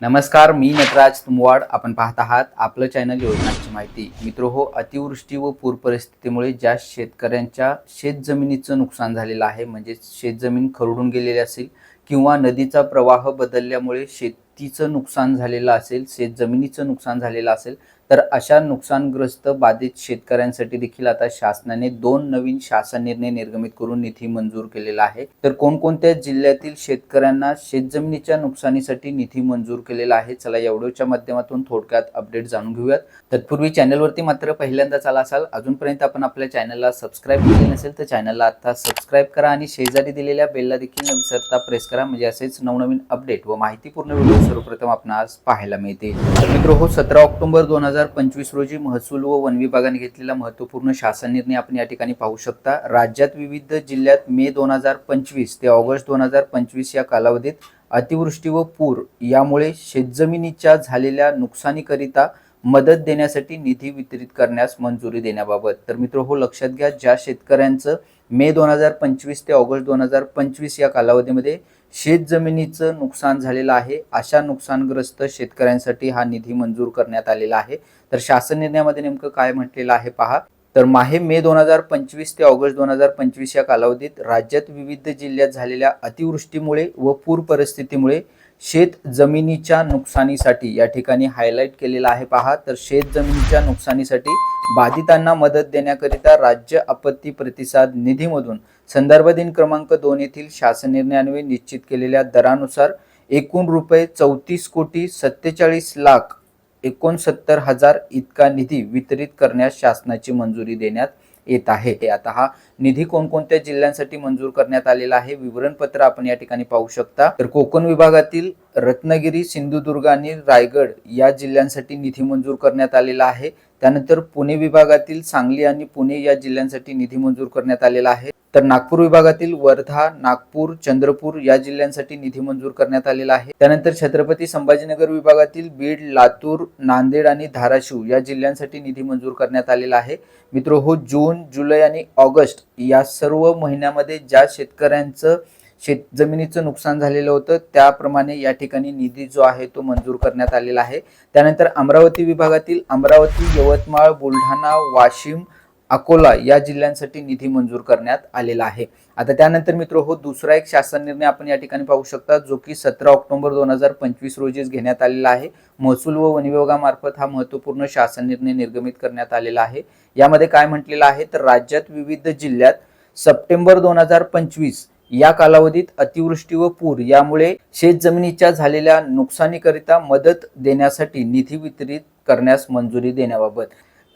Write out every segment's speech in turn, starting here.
नमस्कार मी नटराज तुमवाड. आपण पाहत आहात आपलं चॅनल योजनांची माहिती. मित्र हो अतिवृष्टी व पूर परिस्थितीमुळे ज्या शेतकऱ्यांच्या शेतजमिनीचं नुकसान झालेलं आहे म्हणजे शेतजमीन खरडून गेलेली असेल किंवा नदीचा प्रवाह बदलल्यामुळे शेतीचं नुकसान झालेलं असेल शेतजमिनीचं नुकसान झालेलं असेल तर अशा नुकसानग्रस्त बाधित शेतकऱ्यांसाठी देखील आता शासनाने दोन नवीन शासन निर्णय निर्गमित करून निधी मंजूर केलेला आहे. तर कोणकोणत्या जिल्ह्यातील शेतकऱ्यांना शेतजमिनीच्या नुकसानीसाठी निधी मंजूर केलेला आहे? चला या व्हिडिओच्या माध्यमातून थोडक्यात अपडेट जाणून घेऊयात. तत्पूर्वी चॅनलवरती मात्र पहिल्यांदाच आला असाल अजूनपर्यंत आपण आपल्या चॅनलला सबस्क्राईब केले नसेल तर चॅनलला आता सबस्क्राईब करा आणि शेजारी दिलेल्या बेलला देखील न विसरता प्रेस करा. म्हणजे असेच नवनवीन अपडेट व माहितीपूर्ण व्हिडिओ सर्वप्रथम आपणास पाहायला मिळते. तर मित्र हो सतरा ऑक्टोबर दोन हजार पंचवीस रोजी महसूल व वन विभागाने घेतलेला महत्त्वपूर्ण शासन निर्णय आपण या ठिकाणी पाहू शकता. राज्यात विविध जिल्ह्यात मे दोन हजार पंचवीस ते ऑगस्ट दोन हजार पंचवीस या कालावधीत अतिवृष्टी व पूर यामुळे शेतजमिनीच्या झालेल्या नुकसानीकरिता मदत देण्यासाठी निधी वितरित करण्यास मंजुरी देण्याबाबत. तर मित्र हो लक्षात घ्या ज्या शेतकऱ्यांचं मे दोन हजार पंचवीस ते ऑगस्ट दोन हजार पंचवीस या कालावधीमध्ये शेतजमिनीचं नुकसान झालेलं आहे अशा नुकसानग्रस्त शेतकऱ्यांसाठी हा निधी मंजूर करण्यात आलेला आहे. तर शासन निर्णयामध्ये नेमकं काय म्हटलेलं आहे पहा. तर माहे मे दोन हजार पंचवीस ते ऑगस्ट दोन हजार पंचवीस या कालावधीत राज्यात विविध जिल्ह्यात झालेल्या अतिवृष्टीमुळे व पूर परिस्थितीमुळे शेत जमिनीच्या नुकसानीसाठी या ठिकाणी हायलाईट केलेला आहे पहा. तर शेत जमिनीच्या नुकसानीसाठी बाधितांना मदत देण्याकरिता राज्य आपत्ती प्रतिसाद निधीमधून संदर्भ दिन क्रमांक दोन येथील शासन निर्णयान्वये निश्चित केलेल्या दरानुसार एकूण रुपये चौतीस कोटी सत्तेचाळीस लाख एकोणसत्तर हजार इतका निधी वितरित करण्यास शासनाची मंजुरी देण्यात येत आहे. हे आता हा निधी कोणकोणत्या जिल्ह्यांसाठी मंजूर करण्यात आलेला आहे विवरणपत्र आपण या ठिकाणी पाहू शकता. तर कोकण विभागातील रत्नागिरी सिंधुदुर्ग आणि रायगड या जिल्ह्यांसाठी निधी मंजूर करण्यात आलेला आहे. त्यानंतर पुणे विभागातील सांगली आणि पुणे या जिल्ह्यांसाठी निधी मंजूर करण्यात आलेला आहे. तर नागपूर विभागातील वर्धा नागपूर चंद्रपूर या जिल्ह्यांसाठी निधी मंजूर करण्यात आलेला आहे. त्यानंतर छत्रपती संभाजीनगर विभागातील बीड लातूर नांदेड आणि धाराशिव या जिल्ह्यांसाठी निधी मंजूर करण्यात आलेला आहे. मित्र हो जून जुलै आणि ऑगस्ट या सर्व महिन्यामध्ये ज्या शेतकऱ्यांचं शेत जमिनीचं नुकसान झालेलं होतं. त्याप्रमाणे या ठिकाणी निधी जो आहे तो मंजूर करण्यात आलेला आहे. त्यानंतर अमरावती विभागातील अमरावती यवतमाळ बुलढाणा वाशिम अकोला या जिल्ह्यांसाठी निधी मंजूर करण्यात आलेला आहे. आता त्यानंतर मित्र हो दुसरा एक शासन निर्णय आपण या ठिकाणी पाहू शकता जो की सतरा ऑक्टोबर दोन हजार पंचवीस रोजीच घेण्यात आलेला आहे. महसूल व वन विभागामार्फत हा महत्त्वपूर्ण शासन निर्णय निर्गमित करण्यात आलेला आहे. यामध्ये काय म्हटलेलं आहे? तर राज्यात विविध जिल्ह्यात सप्टेंबर दोन हजार पंचवीस या कालावधीत अतिवृष्टी व पूर यामुळे शेतजमिनीच्या झालेल्या नुकसानीकरिता मदत देण्यासाठी निधी वितरित करण्यास मंजुरी देण्याबाबत.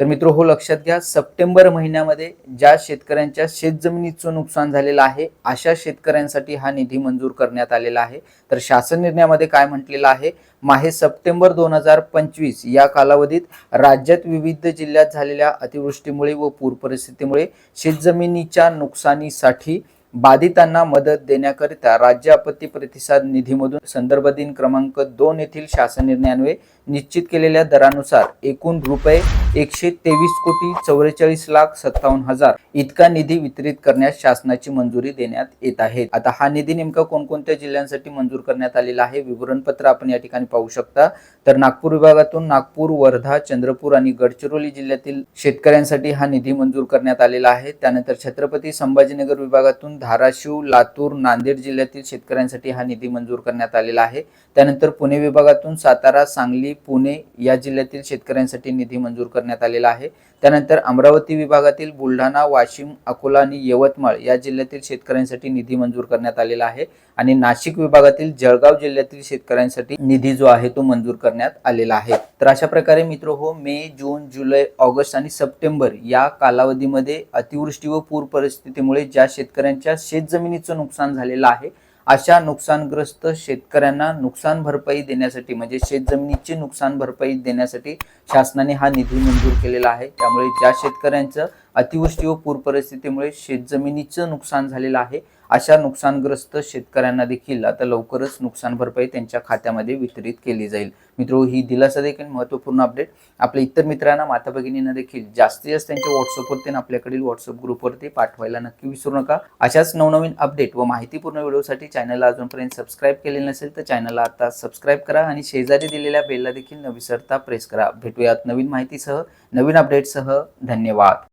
तर मित्र हो लक्षात घ्या सप्टेंबर महिन्यामध्ये ज्या शेतकऱ्यांच्या शेतजमिनीचं नुकसान झालेलं आहे अशा शेतकऱ्यांसाठी हा निधी मंजूर करण्यात आलेला आहे. तर शासन निर्णयामध्ये काय म्हटलेलं आहे? माहे सप्टेंबर दोन हजार पंचवीस या कालावधीत राज्यात विविध जिल्ह्यात झालेल्या अतिवृष्टीमुळे व पूर परिस्थितीमुळे शेतजमिनीच्या नुकसानीसाठी बाधितांना मदत देण्याकरिता राज्य आपत्ती प्रतिसाद निधीमधून संदर्भ दिन क्रमांक दोन येथील शासन निर्णयान्वये निश्चित केलेल्या दरानुसार एकूण रुपये एकशे तेवीस कोटी चौवेचाळीस लाख सत्तावन्न हजार इतका निधी वितरित करण्यास शासनाची मंजुरी देण्यात येत आहे. आता हा निधी नेमका कोणकोणत्या जिल्ह्यांसाठी मंजूर करण्यात आलेला आहे विवरणपत्र आपण या ठिकाणी पाहू शकता. तर नागपूर विभागातून नागपूर वर्धा चंद्रपूर आणि गडचिरोली जिल्ह्यातील शेतकऱ्यांसाठी हा निधी मंजूर करण्यात आलेला आहे. त्यानंतर छत्रपती संभाजीनगर विभागातून धाराशिव लातूर नांदेड जिल्ह्यातील शेतकऱ्यांसाठी हा निधी मंजूर करण्यात आलेला आहे. त्यानंतर पुणे विभागातून सातारा सांगली पुणे या जिल्ह्यातील शेतकऱ्यांसाठी निधी मंजूर करण्यात आलेला आहे. त्यानंतर अमरावती विभागातील बुलढाणा वाशिम अकोला आणि यवतमाळ या जिल्ह्यातील शेतकऱ्यांसाठी निधी मंजूर करण्यात आलेला आहे आणि नाशिक विभागातील जळगाव जिल्ह्यातील शेतकऱ्यांसाठी निधी जो आहे तो मंजूर करण्यात आलेला आहे. तर अशा प्रकारे मित्र हो मे जून जुलै ऑगस्ट आणि सप्टेंबर या कालावधीमध्ये अतिवृष्टी व पूर परिस्थितीमुळे ज्या शेतकऱ्यांच्या शेतजमिनीचं नुकसान झालेलं आहे अशा नुकसानग्रस्त शेतकऱ्यांना नुकसान भरपाई देण्यासाठी म्हणजे शेतजमिनीची नुकसान भरपाई देण्यासाठी शासनाने हा निधी मंजूर केलेला आहे. त्यामुळे ज्या शेतकऱ्यांचं अतिवृष्टी व पूर परिस्थितीमुळे शेतजमिनीचं नुकसान झालेलं आहे. अशा नुकसानग्रस्त शेतकऱ्यांना देखील आता लवकरच नुकसान भरपाई त्यांच्या खात्यामध्ये वितरित केली जाईल. मित्र ही दिलासा देखील महत्त्वपूर्ण अपडेट आपल्या इतर मित्रांना माता भगिनींना देखील जास्तीत जास्त त्यांच्या व्हॉट्सअपवरती आणि आपल्याकडील व्हॉट्सअप ग्रुपवरती पाठवायला नक्की विसरू नका. अशाच नवनवीन अपडेट व माहितीपूर्ण व्हिडिओसाठी चॅनलला अजूनपर्यंत सबस्क्राईब केलेलं नसेल तर चॅनलला आता सबस्क्राईब करा आणि शेजारी दिलेल्या बेलला देखील न विसरता प्रेस करा. भेटूयात नवीन माहितीसह नवीन अपडेटसह धन्यवाद.